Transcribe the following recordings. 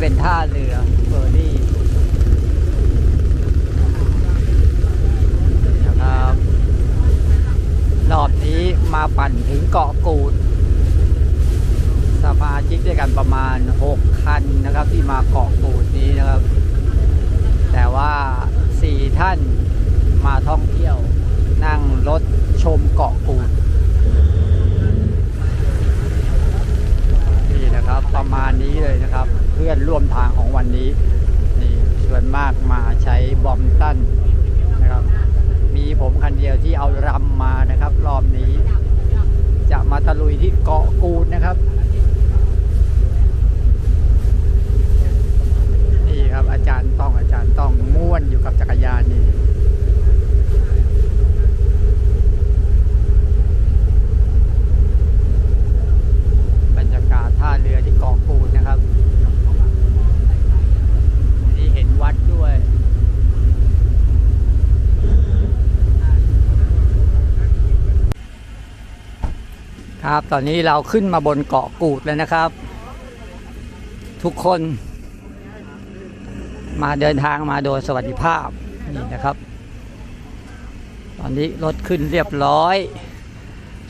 เป็นท่าเรือเฟอร์รี่นะครับรอบนี้มาปั่นถึงเกาะกูดสมาชิกด้วยกันประมาณ 6 คันนะครับ ที่มาเกาะกูดนี้นะครับ แต่ว่า 4 ท่านมาท่องเที่ยว นั่งรถชมเกาะกูดนี่นะครับประมาณนี้เลยนะครับ พื่อนร่วมทางของวันนี้นี่ส่วนมากมาใช้บอมตันนะครับ มีผมคันเดียวที่เอารำมานะครับ รอบนี้ จะมาตะลุยที่เกาะกูดนะครับ นี่ครับอาจารย์ต้องอาจารย์ต้องม่วนอยู่กับจักรยานนี่ บรรยากาศท่าเรือที่เกาะกูดนะครับ นี่เห็นวัดด้วย ครับ ตอนนี้เราขึ้นมาบนเกาะกูดแล้วนะครับ ทุกคนมาเดินทางมาโดยสวัสดิภาพนี่นะครับ ตอนนี้รถขึ้นเรียบร้อย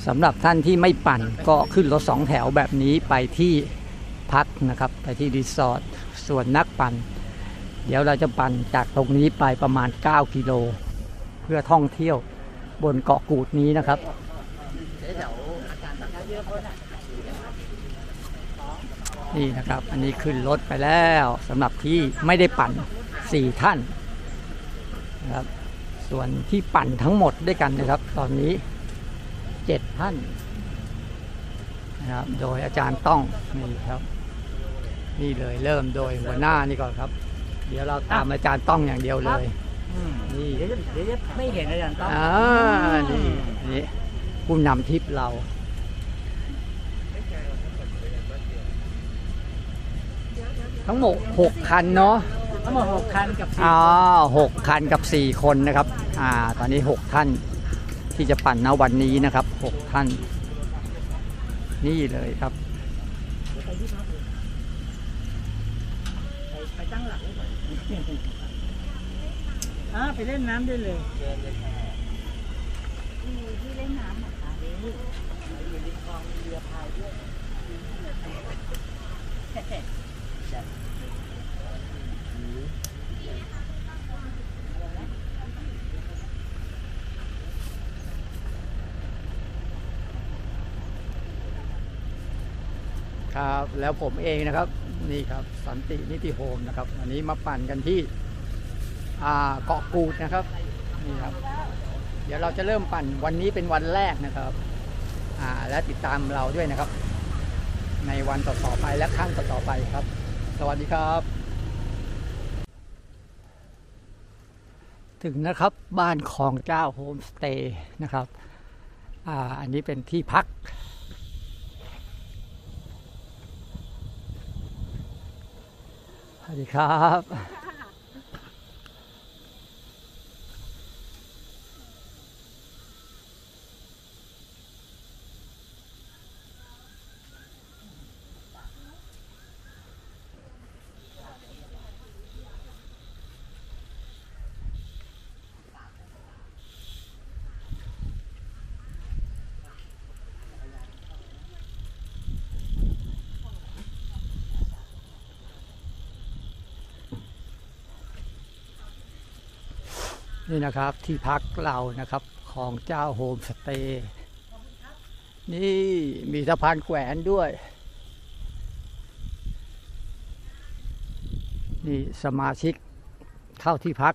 สำหรับท่านที่ไม่ปั่นก็ขึ้นรถสองแถวแบบนี้ไปที่พักนะครับ ไปที่รีสอร์ทส่วนนักปั่น เดี๋ยวเราจะปั่นจากตรงนี้ไปประมาณ 9 กิโล เพื่อท่องเที่ยวบนเกาะกูดนี้นะครับ นี่นะครับ อันนี้ขึ้นรถไปแล้วสำหรับที่ไม่ได้ปั่น4ท่านนะครับส่วนที่ปั่นทั้งหมดด้วยกันนะครับ ตอนนี้7ท่านนะครับโดยอาจารย์ต้องนี่ครับ นี่เลยเริ่มโดยหัวหน้านี่ก่อนครับ เดี๋ยวเราตามอาจารย์ต้องอย่างเดียวเลยนี่เดี๋ยวจะเดี๋ยวจะไม่เห็นอาจารย์ต้องอ่านี่นี่ผู้นำทริปเรา ทั้งหมด6คันเนาะทั้งหมดหกคันกับสี่อ๋อหกคันกับ 4 คนนะครับอ่าตอนนี้ 6 ท่านที่จะปั่นณวันนี้นะครับ 6 ท่าน นี่เลยครับไปไปตั้งหลักไว้ก่อนอ่าไปเล่นน้ำได้เลยที่เล่นน้ำเหรอคะอยู่ริมคลองมีเรือพายด้วย ครับแล้วผมเองนะครับนี่ครับสันตินิติโฮมนะครับวันนี้มาปั่นกันที่เกาะกูดนะครับนี่ครับ เดี๋ยวเราจะเริ่มปั่นวันนี้เป็นวันแรกนะครับและติดตามเราด้วยนะครับ ในวันต่อๆไปและครั้งต่อๆไปครับ สวัสดีครับ ถึงนะครับบ้านของเจ้าโฮมสเตย์นะครับออันนี้เป็นที่พัก สวัสดีครับ นี่นะครับที่พักเรานะครับของเจ้าโฮมสเตย์นี่มีสะพานแขวนด้วย นี่สมาชิกเข้าที่พัก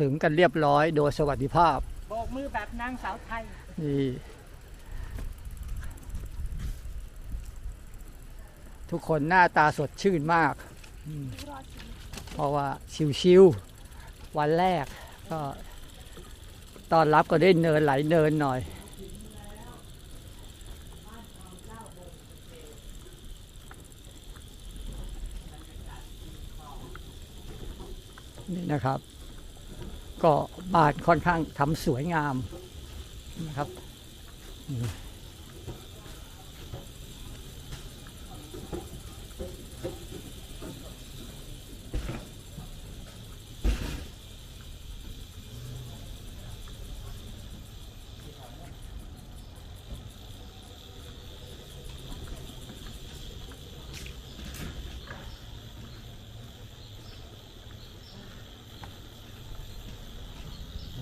ถึงกันเรียบร้อยโดยสวัสดิภาพโบกมือแบบนางสาวไทย นี่ทุกคนหน้าตาสดชื่นมากอืมเพราะว่าชิวๆวันแรกก็ ตอนรับก็ได้เนินไหลเนินหน่อยนี่นะครับ ก็บานค่อนข้างทำสวยงามนะครับ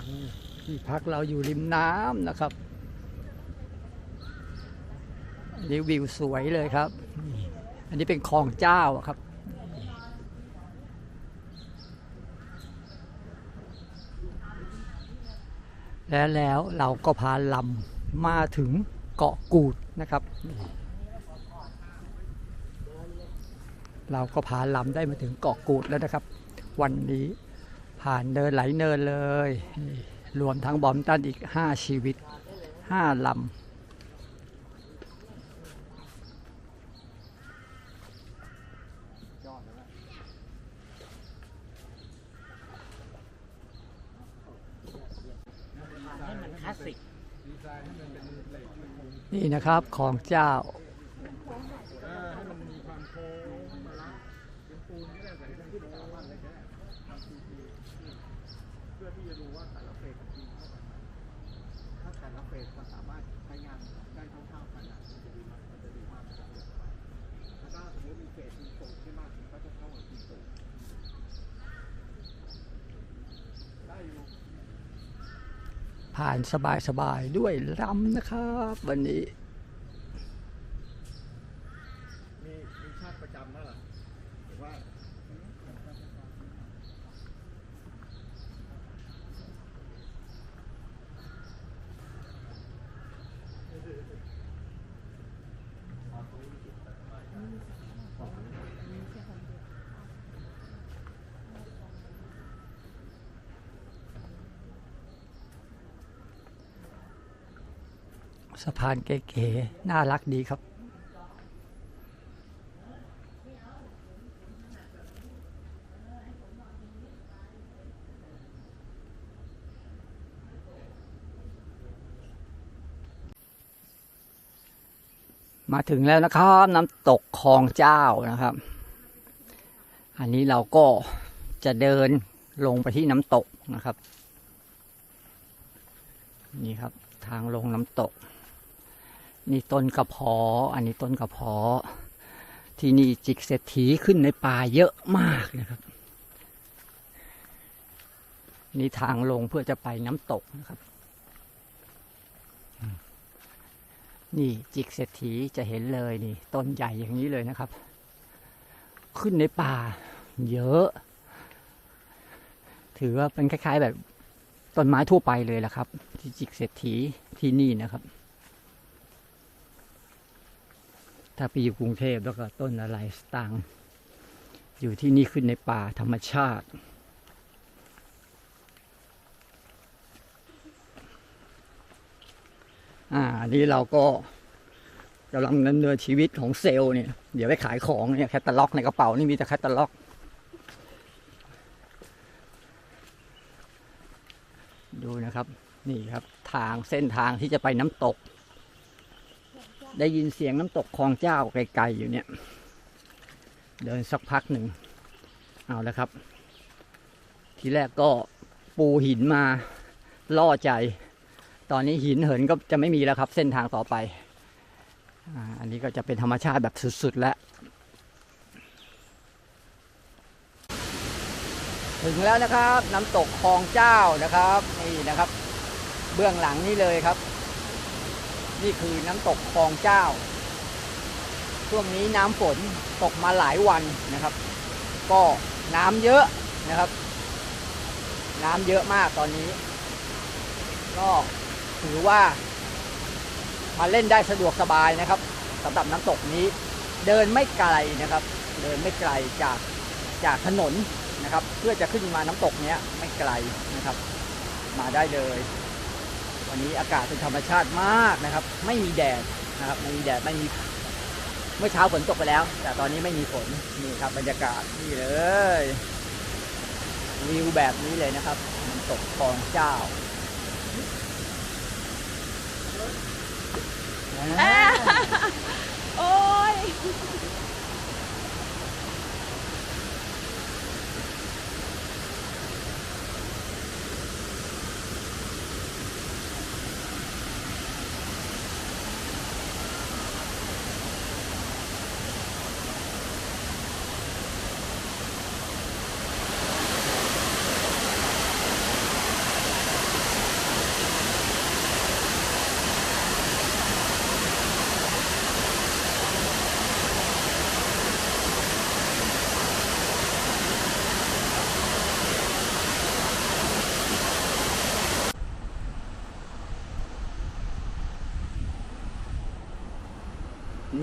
นี่ ที่พัก เราอยู่ริมน้ำนะครับนนี้วิวสวยเลยครับนี่อันนี้เป็นคลองเจ้าครับและแล้วเราก็พาลำมาถึงเกาะกูดนะครับ เราก็พาลำได้มาถึงเกาะกูดแล้วนะครับ วันนี้ผ่านเดินไหลเนินเลย รวมทั้งบอมตันอีก 5 ชีวิต 5ลให้มันคลำนี่นะครับของเจ้า เพื่อที่จะดูว่าแต่ละเฟสของทีมเท่ากันไหมถ้าแต่ละเฟสมันสามารถใช้งานได้เท่าๆกันอะมันจะดีมากมันจะดีมากมันจะเยอะไปแล้วก็สมมติมีเฟสทีมสูงขึ้นมากมันก็จะเท่ากับทีมสูงได้อยู่ ผ่านสบายๆด้วยลำนะครับ วันนี้ มีมีชาติประจำนั่นแหละหรือว่า สะพานเก๋ๆน่ารักดีครับ มาถึงแล้วนะครับน้ำตกคลองเจ้านะครับ อันนี้เราก็จะเดินลงไปที่น้ำตกนะครับ นี่ครับทางลงน้ำตก นี่ต้นกระเพาะอันนี้ต้นกระเพาะที่นี่จิกเศรษฐีขึ้นในป่าเยอะมากนะครับ นี่ทางลงเพื่อจะไปน้ำตกนะครับ นี่จิกเศรษฐีจะเห็นเลยนี่ ต้นใหญ่อย่างนี้เลยนะครับ ขึ้นในป่า เยอะ ถือว่าเป็นคล้าย ๆ แบบต้นไม้ทั่วไปเลยละครับ ที่จิกเศรษฐีที่นี่นะครับ ถ้าไปอยู่กรุงเทพแล้วก็ต้นอะไรสตางอยู่ที่นี่ขึ้นในป่าธรรมชาติ อ่านี้เราก็กำลังดำเนินชีวิตของเซลล์เนี่ย เดี๋ยวไปขายของเนี่ยแคตตาล็อกในกระเป๋านี่มีแต่แคตตาล็อก ดูนะครับ นี่ครับทางเส้นทางที่จะไปน้ำตก ได้ยินเสียงน้ำตกคลองเจ้าไกลๆอยู่เนี่ย เดินสักพักหนึ่ง เอาแล้วครับ ทีแรกก็ปูหินมาล่อใจ ตอนนี้หินเหินก็จะไม่มีแล้วครับ เส้นทางต่อไปอาอันนี้ก็จะเป็นธรรมชาติแบบสุดๆแล้วถึงแล้วนะครับ น้ำตกคลองเจ้านะครับนี่นะครับ เบื้องหลังนี่เลยครับ นี่คือน้ำตกคลองเจ้า ช่วงนี้น้ำฝนตกมาหลายวันนะครับ ก็น้ำเยอะนะครับ น้ำเยอะมากตอนนี้ ก็ถือว่า มาเล่นได้สะดวกสบายนะครับสำหรับน้ำตกนี้ เดินไม่ไกลนะครับ เดินไม่ไกลจากจากถนนนะครับ เพื่อจะขึ้นมาน้ำตกเนี้ยไม่ไกลนะครับ มาได้เลย วันนี้อากาศเป็นธรรมชาติมากนะครับ ไม่มีแดดนะครับไม่มีแดดไม่มีเมื่อเช้าฝนตกไปแล้ว แต่ตอนนี้ไม่มีฝนนี่ครับบรรยากาศนี่เลยวิวแบบนี้เลยนะครับน้ำตกคลองเจ้าโอ้ย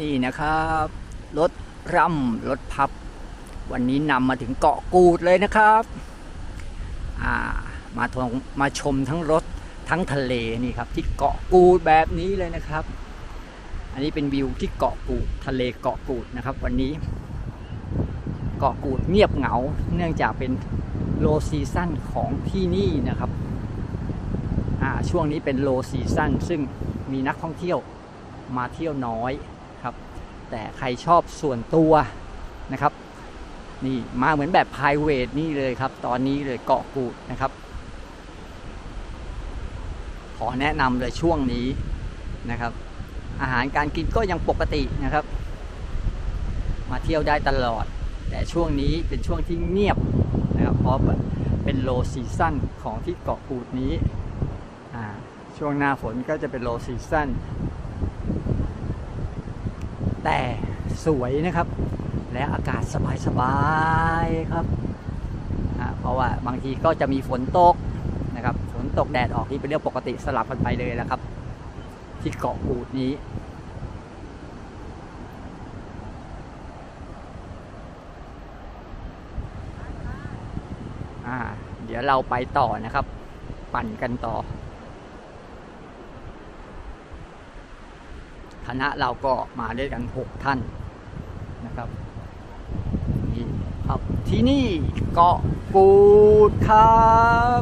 นี่นะครับรถร่ำรถพับ วันนี้นำมาถึงเกาะกูดเลยนะครับามาทงมาชมทั้งรถทั้งทะเลนี่ครับ ที่เกาะกูดแบบนี้เลยนะครับ อันนี้เป็นวิวที่เกาะกูดทะเลเกาะกูดนะครับ วันนี้ เกาะกูดเงียบเหงา เนื่องจากเป็นโลซีซั่นของที่นี่นะครับช่วงนี้เป็นโลซีซั่นซึ่งมีนักท่องเที่ยวมาเที่ยวน้อย แต่ใครชอบส่วนตัวนะครับ นี่มาเหมือนแบบ p r i v a t นี่เลยครับ ตอนนี้เลยเกาะกูดนะครับ ขอแนะนำเลยช่วงนี้นะครับ อาหารการกินก็ยังปกตินะครับ มาเที่ยวได้ตลอด แต่ช่วงนี้เป็นช่วงที่เงียบนะครับเพราะเป็นโลซีซั่นของที่เกาะกูดนี้ช่วงหน้าฝนก็จะเป็นโลซีซั่น แต่สวยนะครับ และอากาศสบายๆครับเพราะว่าบางทีก็จะมีฝนตกนะครับฝนตกแดดออกนี่เป็นเรื่องปกติสลับกันไปเลยนะครับ ที่เกาะกูดนี้เดี๋ยวเราไปต่อนะครับ ปั่นกันต่อ คณะเราก็มาด้วยกันหกท่านนะครับนี่ครับที่นี่เกาะกูดครับ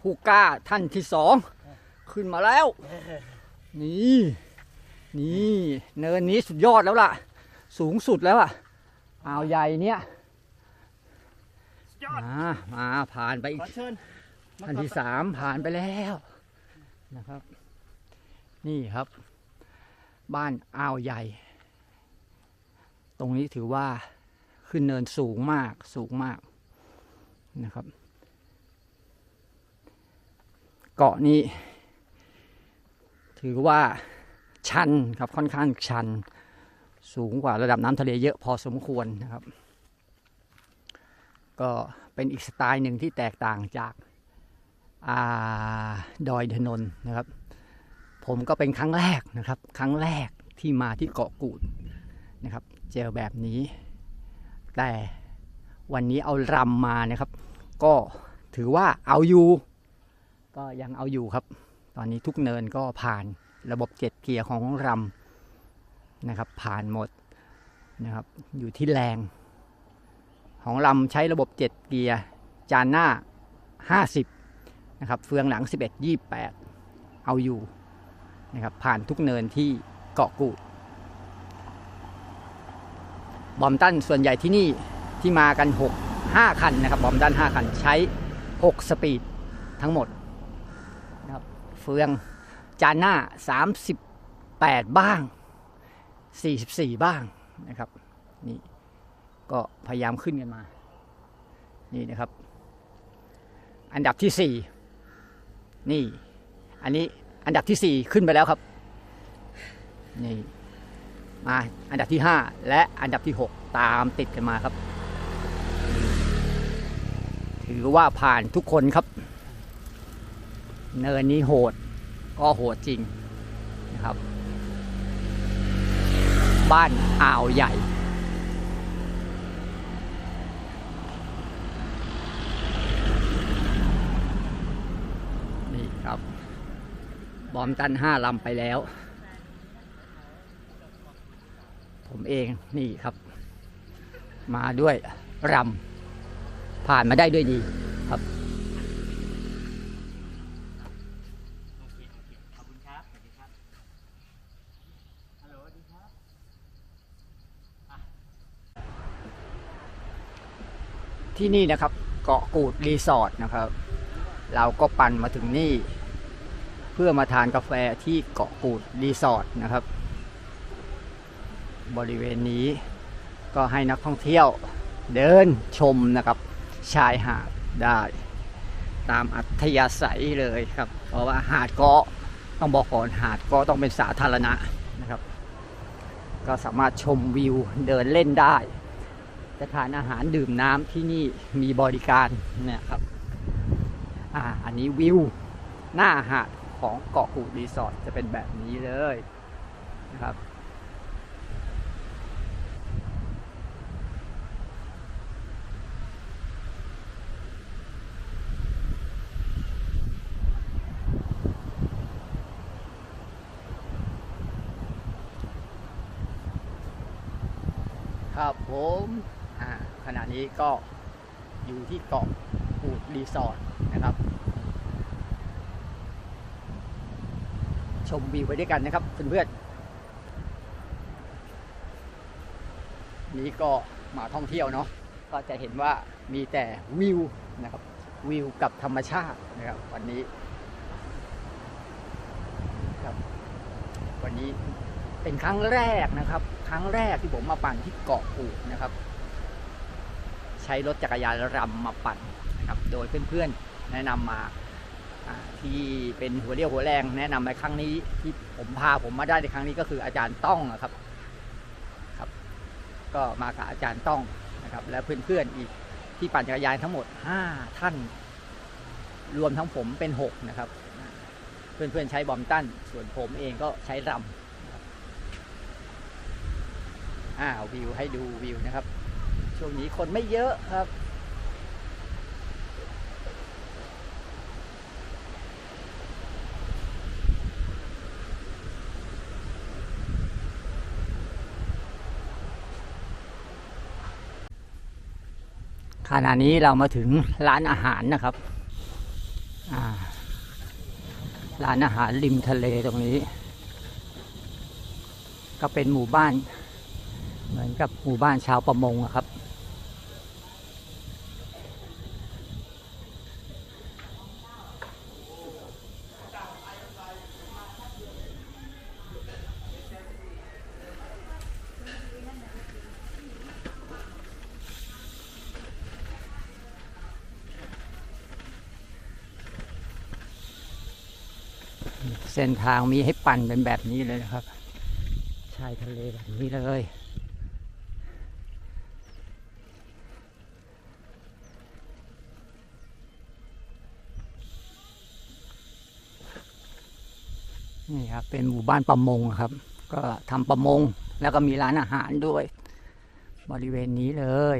ผู้กล้าท่านที่สองขึ้นมาแล้ว นี่นี่เนินนี้สุดยอดแล้วล่ะ สูงสุดแล้วอะอ่าวใหญ่เนี่ยยอดมามาผ่านไปอีขกอเชิญท่านที่สามผ่านไปแล้วนะครับ นี่ครับ บ้านอ่าวใหญ่ ตรงนี้ถือว่าขึ้นเนินสูงมากสูงมากนะครับ เกาะนี้ ถือว่าชันครับค่อนข้างชัน สูงกว่าระดับน้ำทะเลเยอะพอสมควรนะครับ ก็เป็นอีกสไตล์หนึ่งที่แตกต่างจากอาดอยถนนนะครับ ผมก็เป็นครั้งแรกนะครับ ครั้งแรกที่มาที่เกาะกูดนะครับ เจอแบบนี้ แต่วันนี้เอารำมานะครับ ก็ถือว่าเอาอยู่ ก็ยังเอาอยู่ครับ ตอนนี้ทุกเนินก็ผ่านระบบเจ็ดเกียร์ของรำนะครับ ผ่านหมดนะครับ อยู่ที่แรง ของลำใช้ระบบ7เกียร์ จานหน้า 50 นะครับ เฟืองหลัง 11 28 เอาอยู่ นะครับ ผ่านทุกเนินที่เกาะกูดบอมตันส่วนใหญ่ที่นี่ที่มากัน 6 5 คันนะครับ บอมตัน 5 คันใช้ 6 สปีดทั้งหมดนะครับเฟืองจานหน้า 38 บ้าง 44 บ้างนะครับนี่ก็พยายามขึ้นกันมา นี่นะครับ อันดับที่สี่นี่ อันนี้ อันดับที่สี่ขึ้นไปแล้วครับนี่มาอันดับที่ห้าและอันดับที่หกตามติดกันมาครับ ถือว่าผ่านทุกคนครับ เนินนี้โหดก็โหดจริงนะครับ บ้านอ่าวใหญ่ นี่ครับ บอมตันห้าลำไปแล้ว ผมเองนี่ครับ มาด้วยรำผ่านมาได้ด้วยดีครับโอเคโอเคขอบคุณครับสวัสดีครับฮัลโหลสวัสดีครับที่นี่นะครับ เกาะกูดรีสอร์ทนะครับ เราก็ปั่นมาถึงนี่ เพื่อมาทานกาแฟที่เกาะกูดรีสอร์ทนะครับ บริเวณนี้ก็ให้นักท่องเที่ยวเดินชมนะครับ ชายหาดได้ตามอัธยาศัยเลยครับ เพราะว่าหาดเกาะต้องบอกก่อนหาดเก็ต้องเป็นสาธารณะนะครับ ก็สามารถชมวิวเดินเล่นได้จะทานอาหารดื่มน้ำที่นี่มีบริการเนี่ยครับอ่าอันนี้วิวหน้าหาด ของเกาะกูดรีสอร์ทจะเป็นแบบนี้เลยนะครับ ครับผมขณะนี้ก็อยู่ที่เกาะกูดรีสอร์ทนะครับ ชมวิวไปด้วยกันนะครับเพื่อนๆนี่ก็มาท่องเที่ยวเนาะก็จะเห็นว่ามีแต่วิวนะครับวิวกับธรรมชาตินะครับ วันนี้ครับวันนี้เป็นครั้งแรกนะครับ ครั้งแรกที่ผมมาปั่นที่เกาะกูดนะครับ ใช้รถจักรยานรำมาปั่นนะครับ โดยเพื่อนๆแนะนำมา ที่เป็นหัวเรี่ยวหัวแรงแนะนำในครั้งนี้ที่ผมพาผมมาได้ในครั้งนี้ก็คืออาจารย์ต้องนะครับครับ ก็มากับอาจารย์ต้องนะครับ และเพื่อนๆอีกที่ปั่นจักรยานทั้งหมด 5 ท่าน รวมทั้งผมเป็น 6 นะครับ เพื่อนๆใช้บอมตันส่วนผมเองก็ใช้รำอ่าวิวให้ดูวิวนะครับ ช่วงนี้คนไม่เยอะครับ ณะนี้เรามาถึงร้านอาหารนะครับ ร้านอาหารริมทะเลตรงนี้ ก็เป็นหมู่บ้าน เหมือนกับหมู่บ้านชาวประมงะครับ เส้นทางมีให้ปั่นเป็นแบบนี้เลยนะครับ ชายทะเลแบบนี้เลยนี่ครับเป็นหมู่บ้านประมงครับ ก็ทำประมงแล้วก็มีร้านอาหารด้วย บริเวณนี้เลย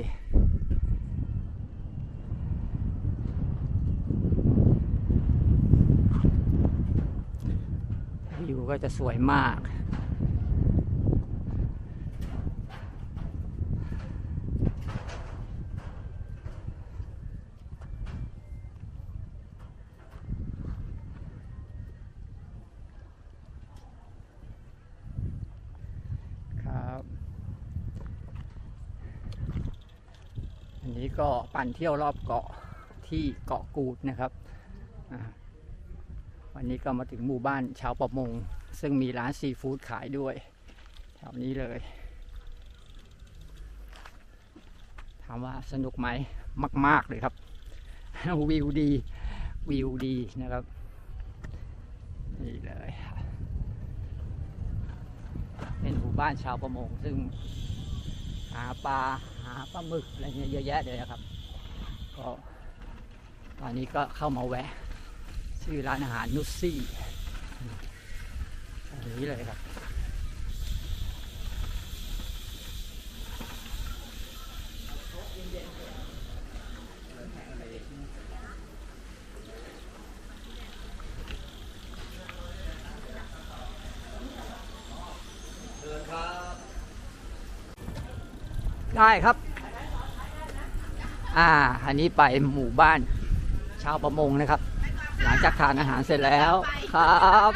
วิว ก็จะสวยมาก ครับ อันนี้ก็ปั่นเที่ยวรอบเกาะที่เกาะกูดนะครับวันนี้ก็มาถึงหมู่บ้านชาวประมง ซึ่งมีร้านซีฟู้ดขายด้วย แถวนี้เลย ถามว่าสนุกไหมมาก ๆ เลยครับ วิวดี วิวดีนะครับ นี่เลย เป็นหมู่บ้านชาวประมง ซึ่งหาปลา หาปลาหมึก อะไรเงี้ยเยอะแยะเลยนะครับ ก็ตอนนี้ก็เข้ามาแวะ ชื่อร้านอาหารนุชซี่ อันนี้เลยครับ ได้ครับ อ่า อันนี้ไปหมู่บ้านชาวประมงนะครับ หลังจากทานอาหารเสร็จแล้วครับ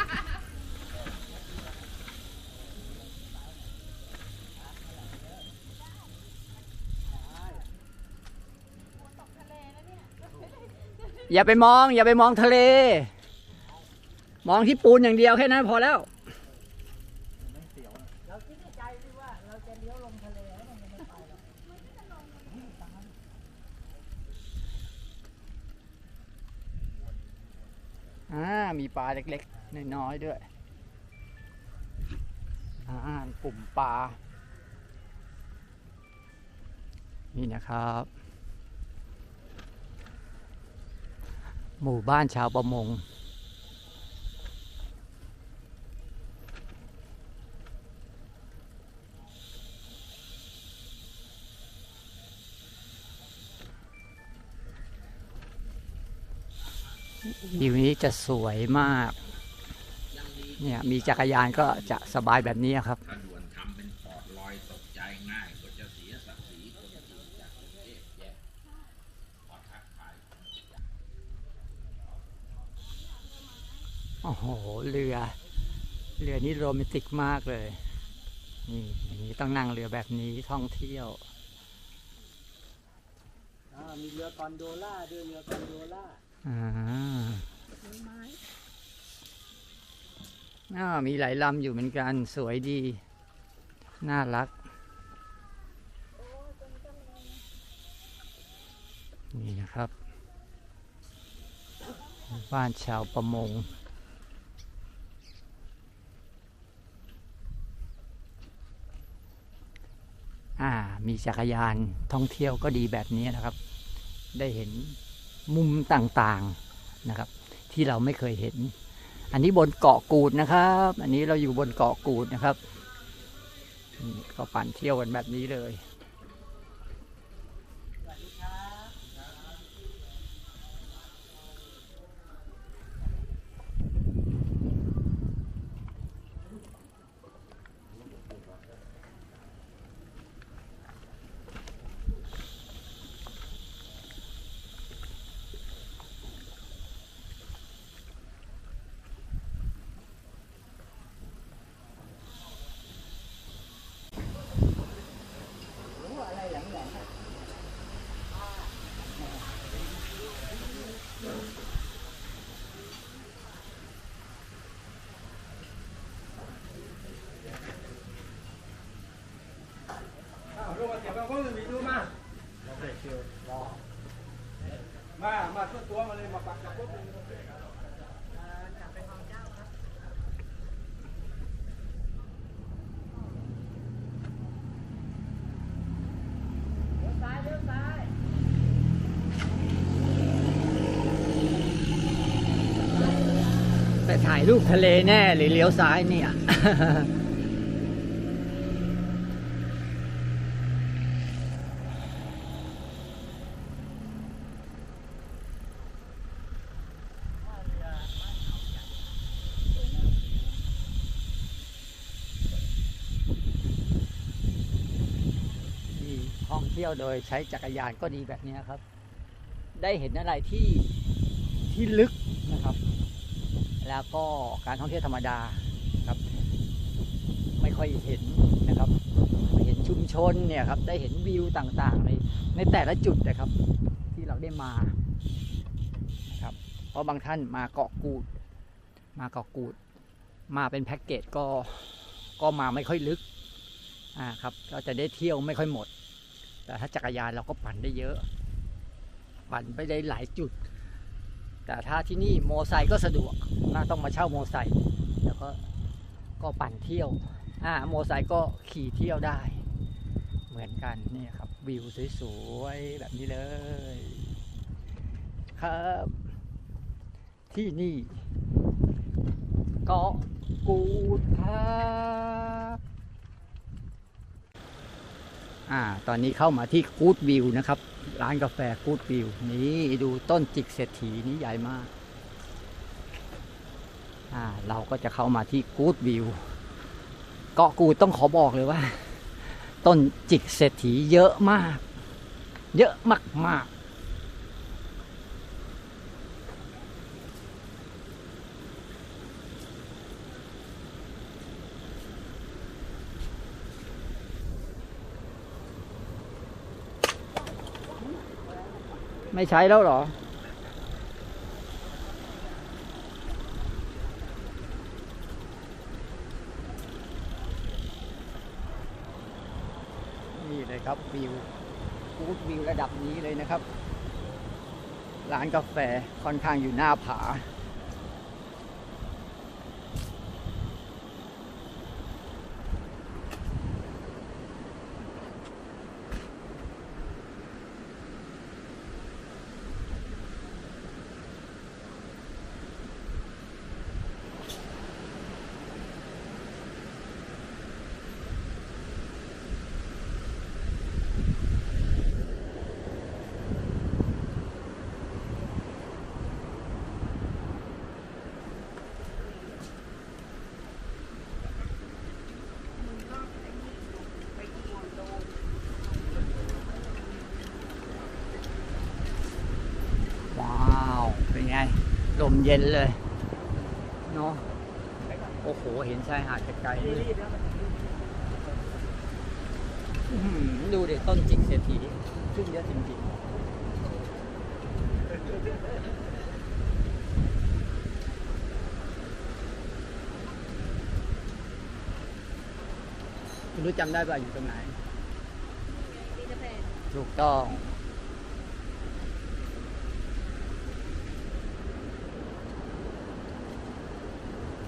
อย่าไปมอง อย่าไปมองทะเล มองที่ปูนอย่างเดียวแค่นั้นพอแล้วอ่ามีปลาเล็กๆ น้อยๆด้วยอ่ากลุ่มปลานี่นะครับ หมู่บ้านชาวประมง วิวนี้จะสวยมาก เนี่ย มีจักรยานก็จะสบายแบบนี้ครับ รือนี้โรแมนติกมากเลย นี่อย่างนี้ต้องนั่งเรือแบบนี้ท่องเที่ยวอ่ามีเรือกอนโดล่าด้วยเรือกอนโดล่าอ่าอ่ามีหลายลำอยู่เหมือนกันสวยดี น่ารัก นี่นะครับ บ้านชาวประมง อ่ามีจักรยานท่องเที่ยวก็ดีแบบนี้นะครับ ได้เห็นมุมต่างๆนะครับ ที่เราไม่เคยเห็น อันนี้บนเกาะกูดนะครับ อันนี้เราอยู่บนเกาะกูดนะครับก็ปั่นเที่ยวกันแบบนี้เลย มา มาตัวตัวมาเลยมาปักกับรถไปถ่ายรูปทะเลแน่หรือเลี้ยวซ้ายเนี่ย ที่ท่อง เที่ยวโดยใช้จักรยานก็ดีแบบนี้ครับ ได้เห็นอะไรที่ที่ลึกนะครับ แล้วก็การท่องเที่ยวธรรมดาครับ ไม่ค่อยเห็นนะครับ เห็นชุมชนเนี่ยครับ ได้เห็นวิวต่างๆในในแต่ละจุดนะครับ ที่เราได้มานะครับ เพราะบางท่านมาเกาะกูด มาเกาะกูด มาเป็นแพ็กเกจก็ก็มาไม่ค่อยลึกอ่าครับ ก็จะได้เที่ยวไม่ค่อยหมด แต่ถ้าจักรยานเราก็ปั่นได้เยอะ ปั่นไปได้หลายจุด แต่ถ้าที่นี่โมอไซค์ก็สะดวกน่าต้องมาเช่าโมอไซค์แล้วก็ก็ปั่นเที่ยวอ่าโมอไซค์ก็ขี่เที่ยวได้ เหมือนกันนี่ครับ วิวสวยๆแบบนี้เลย ครับ ที่นี่เกาะกูดครับ อ่าตอนนี้เข้ามาที่กูดวิวนะครับ ร้านกาแฟกูดวิวนี่ดูต้นจิกเศรษฐีนี่ใหญ่มากอ่าเราก็จะเข้ามาที่กูดวิวเกาะกูดต้องขอบอกเลยว่า ต้นจิกเศรษฐีเยอะมาก เยอะมากมากๆ ไม่ใช้แล้วหรอ นี่เลยครับวิวกูดวิวระดับนี้เลยนะครับ ร้านกาแฟค่อนข้างอยู่หน้าผา เย็นเลยเนาะโอ้โห เห็นชายหาดไกลๆเลยอื้อหือดูเด็ต้นจิกเศรษฐีขึ้นเยอะจริงๆคุณรู้จำได้ป่ะอยู่ตรงไหน ถูกต้อง